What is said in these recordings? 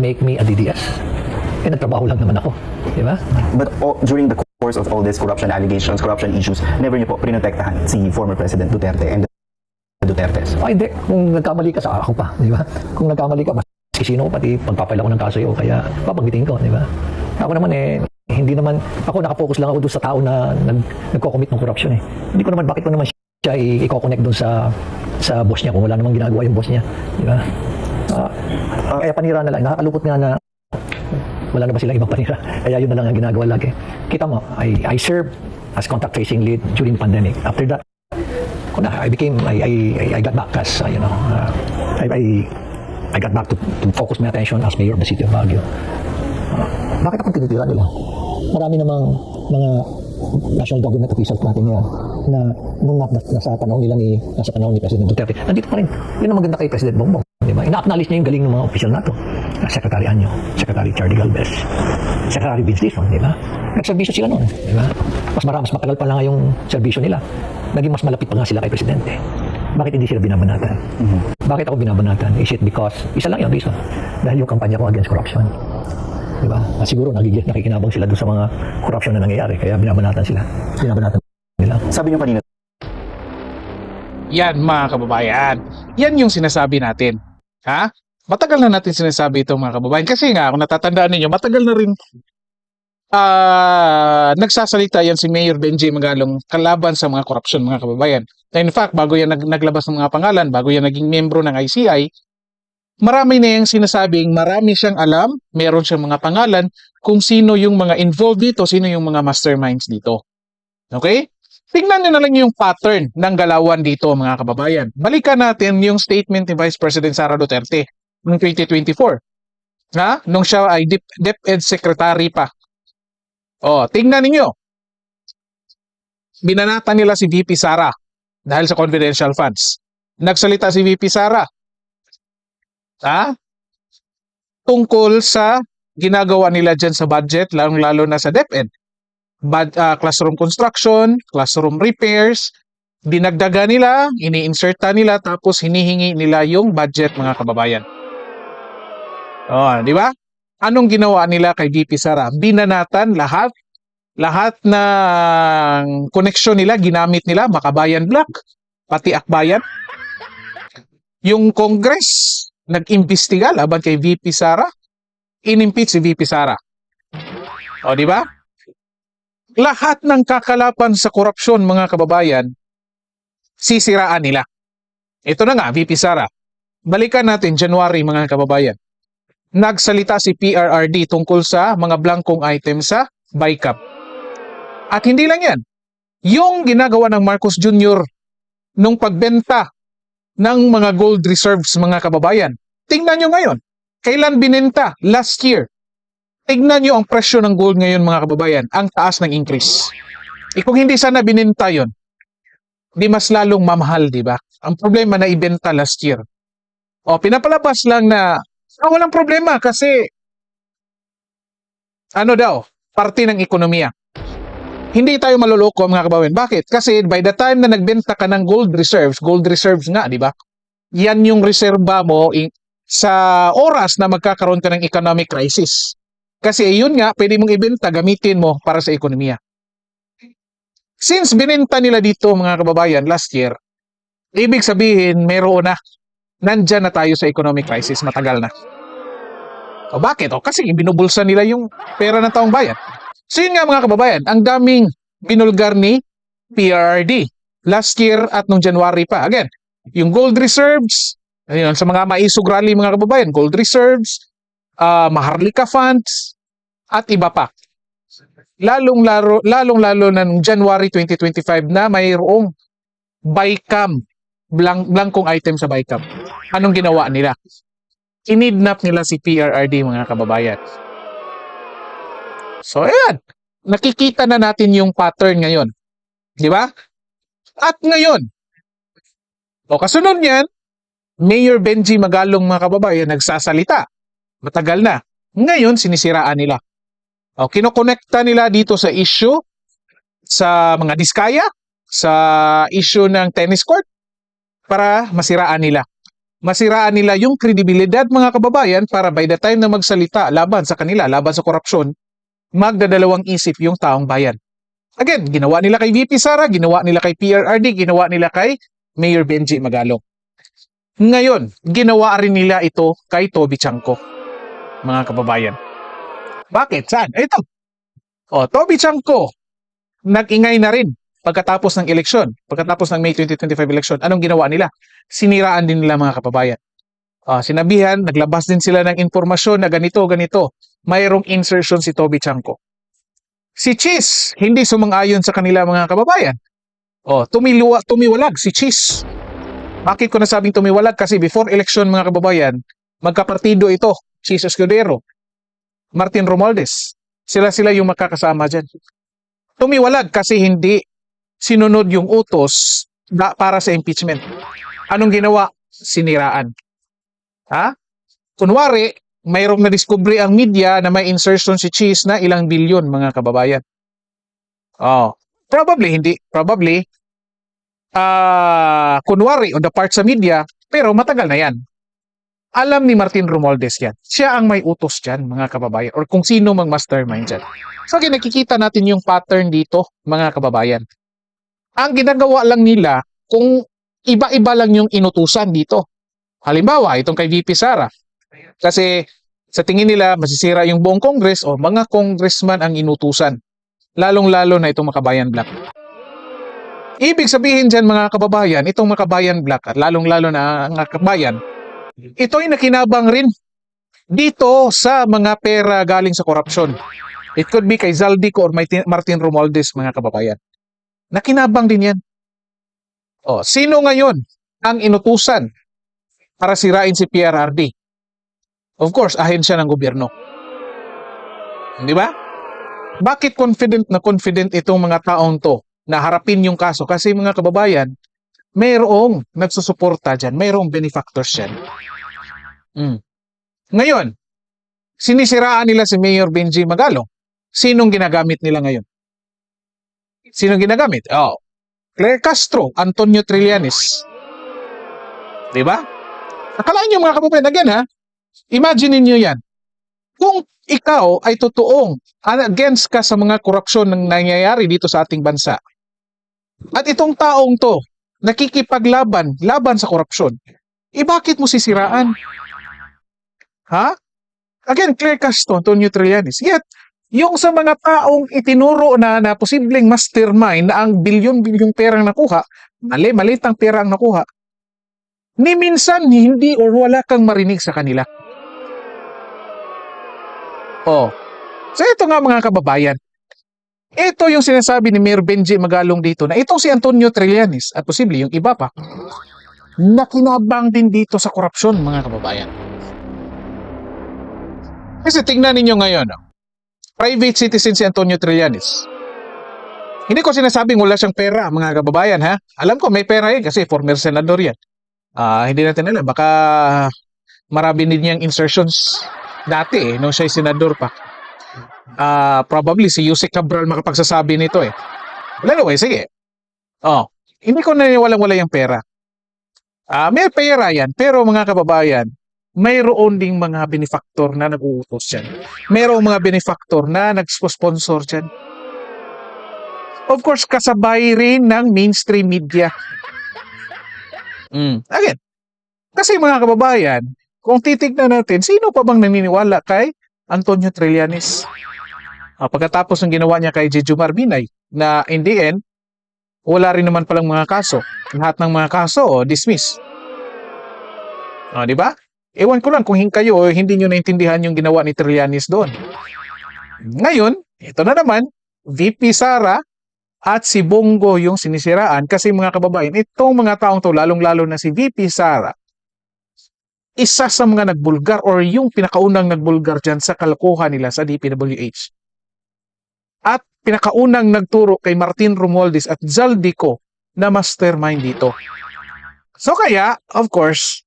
make me a DDS. Eh, nagtrabaho lang naman ako. Di ba? But all, during the course of all this corruption allegations, corruption issues, never niyo po prinotektahan si former President Duterte and the Dutertes. Ay, hindi. Kung nagkamali ka sa ako pa, di ba? Kung nagkamali ka, mas sino ko pati pagpapaila ko ng kaso iyo, kaya papagbitin ko, di ba? Ako naman eh, hindi naman, ako nakapokus lang ako doon sa tao na nag, nagko-commit ng corruption eh. Hindi ko naman, bakit ko naman siya i-connect doon sa sa boss niya kung wala namang ginagawa yung boss niya, di ba? Ah, kaya panira na lang, nakakalupot nga na wala na ba sila ibang panira? Kaya yun na lang ang ginagawa lagi. Kita mo, I, I served as contact tracing lead during pandemic. After that, ko na, I became, I, I, I- got back as, uh, you know, uh, I, I, I got back to, to focus my attention as mayor of the city of Baguio. Uh, bakit ako tinitira nila? Marami namang mga national government officials natin ngayon na nung na, na, nasa panahon nila ni nasa panahon ni President Duterte, nandito pa rin. Yun ang maganda kay President Bongbong. Di ba? Ina-acknowledge niya yung galing ng mga official nato. Secretary Anyo, Secretary Charlie Galvez, Secretary Vince Dizon, di ba? Nagserbisyo sila noon, di ba? Mas marami, mas matagal pa lang yung serbisyo nila. Naging mas malapit pa nga sila kay Presidente. Bakit hindi sila binabanatan? Bakit ako binabanatan? Is it because, isa lang yung reason, dahil yung kampanya ko against corruption. Di ba? At siguro nagigit, nakikinabang sila doon sa mga corruption na nangyayari, kaya binabanatan sila. Binabanatan nila. Sabi niyo kanina, Yan mga kababayan. Yan yung sinasabi natin. Ha? Matagal na natin sinasabi ito mga kababayan. Kasi nga, kung natatandaan ninyo, matagal na rin ah nagsasalita yan si Mayor Benji Magalong kalaban sa mga korupsyon mga kababayan. In fact, bago yan nag- naglabas ng mga pangalan, bago yan naging membro ng ICI, marami na yung sinasabing marami siyang alam, meron siyang mga pangalan kung sino yung mga involved dito, sino yung mga masterminds dito. Okay? Tingnan nyo na lang yung pattern ng galawan dito mga kababayan. Balikan natin yung statement ni Vice President Sara Duterte noong 2024. Ha? Nung siya ay Dep- DepEd Secretary pa. Oh, tingnan ninyo. Binanata nila si VP Sara dahil sa confidential funds. Nagsalita si VP Sara. Ha? Tungkol sa ginagawa nila dyan sa budget, lalong-lalo na sa DepEd bad, ah, classroom construction, classroom repairs, dinagdaga nila, ini-inserta nila, tapos hinihingi nila yung budget mga kababayan. Oh, di ba? Anong ginawa nila kay VP Sara? Binanatan lahat, lahat ng koneksyon nila, ginamit nila, Makabayan Black, pati Akbayan. Yung Congress, nag-imbestiga laban kay VP Sara, inimpeach si VP Sara. O, di ba? Lahat ng kakalapan sa korupsyon mga kababayan, sisiraan nila. Ito na nga, VP Sara. Balikan natin January mga kababayan. Nagsalita si PRRD tungkol sa mga blankong item sa BICAP. At hindi lang yan. Yung ginagawa ng Marcos Jr. nung pagbenta ng mga gold reserves mga kababayan. Tingnan nyo ngayon. Kailan binenta? Last year. Tignan nyo ang presyo ng gold ngayon mga kababayan, ang taas ng increase. E kung hindi sana bininta yon, di mas lalong mamahal, di ba? Ang problema na ibenta last year. O, pinapalabas lang na, ah, walang problema kasi, ano daw, parte ng ekonomiya. Hindi tayo maluloko mga kababayan. Bakit? Kasi by the time na nagbenta ka ng gold reserves, gold reserves nga, di ba? Yan yung reserba mo sa oras na magkakaroon ka ng economic crisis. Kasi yun nga, pwede mong ibenta, gamitin mo para sa ekonomiya. Since binenta nila dito mga kababayan last year, ibig sabihin meron na, nandyan na tayo sa economic crisis, matagal na. O bakit? O kasi binubulsa nila yung pera ng taong bayan. So yun nga mga kababayan, ang daming binulgar ni PRRD last year at nung January pa. Again, yung gold reserves, ayun, sa mga maisog rally mga kababayan, gold reserves, ah, Maharlika funds, at iba pa. Lalong laro, lalong lalo na noong January 2025 na mayroong BICAM, blank, blankong item sa BICAM. Anong ginawa nila? Kinidnap nila si PRRD mga kababayan. So ayan, nakikita na natin yung pattern ngayon. Di ba? At ngayon, o kasunod niyan, Mayor Benji Magalong mga kababayan nagsasalita. Matagal na. Ngayon, sinisiraan nila. O, kinokonekta nila dito sa issue sa mga diskaya, sa issue ng tennis court, para masiraan nila. masiraan nila yung kredibilidad mga kababayan para by the time na magsalita laban sa kanila, laban sa korupsyon, magdadalawang isip yung taong bayan. Again, ginawa nila kay VP Sara, ginawa nila kay PRRD, ginawa nila kay Mayor Benji Magalong. Ngayon, ginawa rin nila ito kay Toby Chanko, mga kababayan. Bakit? Saan? Ito. O, Toby Chanko, nag-ingay na rin pagkatapos ng eleksyon, pagkatapos ng May 2025 election. Anong ginawa nila? Siniraan din nila mga kababayan. Ah, sinabihan, naglabas din sila ng impormasyon na ganito, ganito. Mayroong insertion si Toby Chanko. Si Cheese, hindi sumang-ayon sa kanila mga kababayan. Oh, tumiluwa, tumiwalag si Cheese. Bakit ko nasabing tumiwalag? Kasi before election mga kababayan, magkapartido ito, Cheese Escudero, Martin Romualdez. Sila-sila yung magkakasama dyan. Tumiwalag kasi hindi sinunod yung utos na para sa impeachment. Anong ginawa? Siniraan. Ha? Kunwari, mayroong na-discovery ang media na may insertion si Cheese na ilang bilyon mga kababayan. Oh, probably hindi, probably ah kunwari on the part sa media, pero matagal na 'yan. Alam ni Martin Romualdez yan. Siya ang may utos dyan, mga kababayan, or kung sino mang mastermind dyan. So, again, nakikita natin yung pattern dito, mga kababayan. Ang ginagawa lang nila, kung iba-iba lang yung inutusan dito. Halimbawa, itong kay VP Sara. Kasi sa tingin nila, masisira yung buong Congress o mga congressman ang inutusan. Lalong-lalo na itong Makabayan Black. Ibig sabihin dyan mga kababayan, itong Makabayan Black at lalong-lalo na ang kabayan, ito'y nakinabang rin dito sa mga pera galing sa korupsyon. It could be kay Zaldico or Martin Romualdez mga kababayan. Nakinabang din yan. O, sino ngayon ang inutusan para sirain si PRRD? Of course, ahensya ng gobyerno. Di ba? Bakit confident na confident itong mga taong to na harapin yung kaso? Kasi mga kababayan, mayroong nagsusuporta dyan, mayroong benefactors dyan. Mm. Ngayon, sinisiraan nila si Mayor Benji Magalong. Sinong ginagamit nila ngayon? Sinong ginagamit? Oh, Claire Castro, Antonio Trillanes. Di ba? Akalaan nyo mga kababayan, again ha, imagine niyo yan. Kung ikaw ay totoong against ka sa mga korupsyon ng nangyayari dito sa ating bansa, at itong taong to, nakikipaglaban, laban sa korupsyon, eh bakit mo sisiraan? Ha? Again, Claire Castro, Antonio Trillanes. Yet, yung sa mga taong itinuro na na posibleng mastermind na ang bilyon-bilyong perang nakuha, mali, malitang pera ang nakuha, ni minsan hindi or wala kang marinig sa kanila. Oh. So ito nga mga kababayan, ito yung sinasabi ni Mayor Benji Magalong dito na itong si Antonio Trillanes at posible yung iba pa, nakinabang din dito sa korupsyon mga kababayan. Kasi tingnan ninyo ngayon, oh, private citizen si Antonio Trillanes. Hindi ko sinasabing wala siyang pera, mga kababayan, ha? Alam ko may pera yan kasi former senador yan. Ah, hindi natin alam, baka marami din niyang insertions dati eh, nung siya'y senador pa. Ah, probably si Yusek Cabral makapagsasabi nito eh. Well, anyway, sige. Oh, hindi ko naniniwalang wala yung pera. Ah, may pera yan, pero mga kababayan, mayroon ding mga benefactor na nag-uutos dyan. Mayroong mga benefactor na nag-sponsor dyan. Of course, kasabay rin ng mainstream media. Mm. Again, kasi mga kababayan, kung titignan natin, sino pa bang naniniwala kay Antonio Trillanes? Ah, pagkatapos ng ginawa niya kay Jeju Marbinay, na in the end, wala rin naman palang mga kaso. Lahat ng mga kaso, oh, dismiss. Ah, di ba? Ewan ko lang kung kayo hindi nyo naintindihan yung ginawa ni Trillanes doon. Ngayon, ito na naman, VP Sara at si Bongo yung sinisiraan kasi mga kababayan, itong mga taong to, lalong-lalo na si VP Sara, isa sa mga nagbulgar or yung pinakaunang nagbulgar dyan sa kalokohan nila sa DPWH. At pinakaunang nagturo kay Martin Romualdez at Zaldico na mastermind dito. So kaya, of course,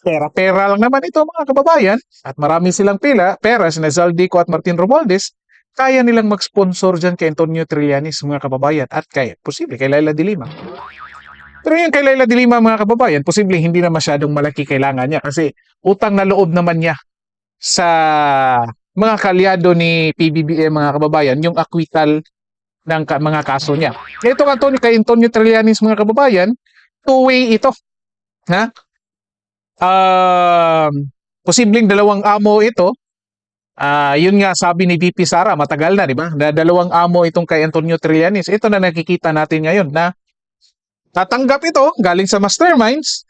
pera-pera lang naman ito mga kababayan at marami silang pila, pera sina Zaldico at Martin Romualdez, kaya nilang mag-sponsor dyan kay Antonio Trillanes mga kababayan at kay, posible, kay Laila de Lima. Pero yung kay Laila de Lima mga kababayan, posibleng hindi na masyadong malaki kailangan niya kasi utang na loob naman niya sa mga kalyado ni PBBM mga kababayan, yung acquittal ng ka- mga kaso niya. Ito Antonio, kay Antonio Trillanes mga kababayan, two-way ito. Ha? Um, posibleng dalawang amo ito. Ah, yun nga sabi ni VP Sara, matagal na, di ba? Na dalawang amo itong kay Antonio Trillanes. Ito na nakikita natin ngayon na tatanggap ito galing sa masterminds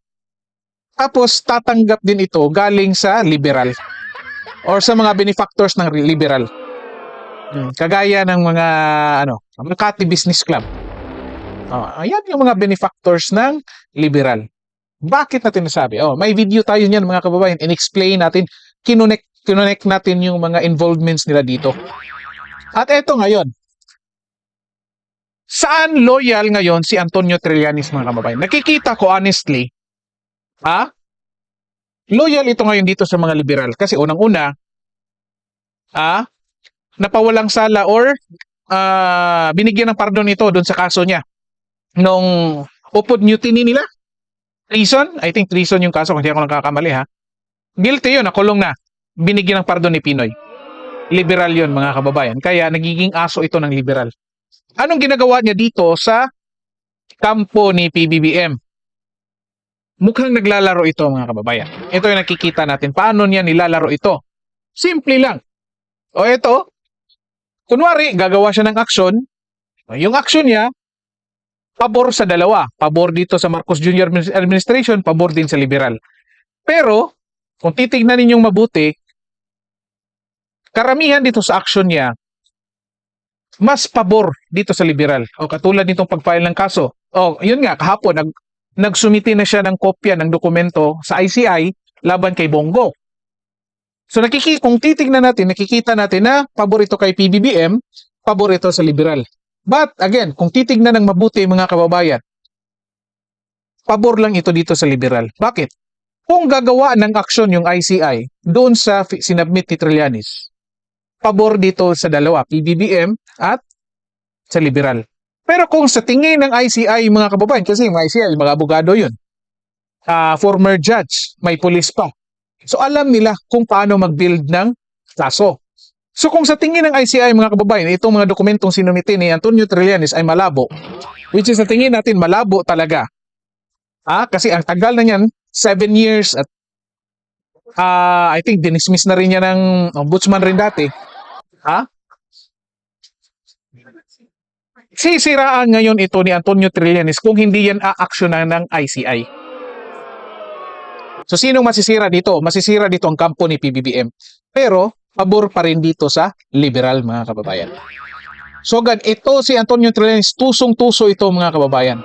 tapos tatanggap din ito galing sa liberal or sa mga benefactors ng liberal. Hmm, Kagaya ng mga ano, Makati Business Club. Oh, ayan yung mga benefactors ng liberal. Bakit natin nasabi? Oh, may video tayo niyan mga kababayan. In-explain natin, kinonek kinonek natin yung mga involvements nila dito. At eto ngayon, saan loyal ngayon si Antonio Trillanes mga kababayan? Nakikita ko honestly, ha? Loyal ito ngayon dito sa mga liberal. Kasi unang-una, ha? Napawalang sala or ah, binigyan ng pardon ito doon sa kaso niya. Nung upod mutiny nila. Treason? I think treason yung kaso hindi ako nakakamali ha. Guilty yun, nakulong na. Binigyan ng pardon ni Pinoy. Liberal yun mga kababayan. Kaya nagiging aso ito ng liberal. Anong ginagawa niya dito sa kampo ni PBBM? Mukhang naglalaro ito mga kababayan. Ito yung nakikita natin. Paano niya nilalaro ito? Simple lang. O ito, kunwari, gagawa siya ng aksyon. Yung aksyon niya, pabor sa dalawa. Pabor dito sa Marcos Jr. administration, pabor din sa liberal. Pero, kung titignan ninyong mabuti, karamihan dito sa aksyon niya, mas pabor dito sa liberal. O katulad nitong pag-file ng kaso. O, yun nga, kahapon, nag, nagsumiti na siya ng kopya ng dokumento sa ICI laban kay Bongo. So nakiki kung titignan natin, nakikita natin na pabor ito kay PBBM, pabor ito sa liberal. But again, kung titignan ng mabuti mga kababayan, pabor lang ito dito sa liberal. Bakit? Kung gagawa ng aksyon yung ICI doon sa sinabmit ni Trillanes, pabor dito sa dalawa, PBBM at sa liberal. Pero kung sa tingin ng ICI mga kababayan, kasi yung ICI, mga abogado yun, ah, former judge, may police pa. So alam nila kung paano mag-build ng kaso. So kung sa tingin ng ICI mga kababayan, itong mga dokumentong sinumiti ni Antonio Trillanes ay malabo, which is sa tingin natin malabo talaga. Ah, kasi ang tagal na niyan, seven years at ah, I think dinismiss na rin niya ng ombudsman rin dati. Ha? Sisiraan ngayon ito ni Antonio Trillanes kung hindi yan aaksyonan ng ICI. So sinong masisira dito? Masisira dito ang kampo ni PBBM. Pero pabor pa rin dito sa liberal mga kababayan. So gan ito si Antonio Trillanes tusong-tuso ito mga kababayan.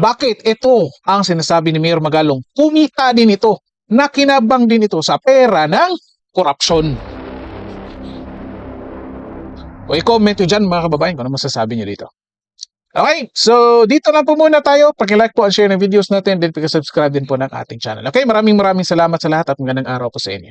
Bakit? Ito ang sinasabi ni Mayor Magalong. Kumita din ito. Nakinabang din ito sa pera ng korupsyon. O i-comment nyo dyan mga kababayan kung ano masasabi nyo dito. Okay, so dito lang po muna tayo. Paki-like po at share ng videos natin. Then paki-subscribe din po ng ating channel. Okay, maraming maraming salamat sa lahat at magandang araw po sa inyo.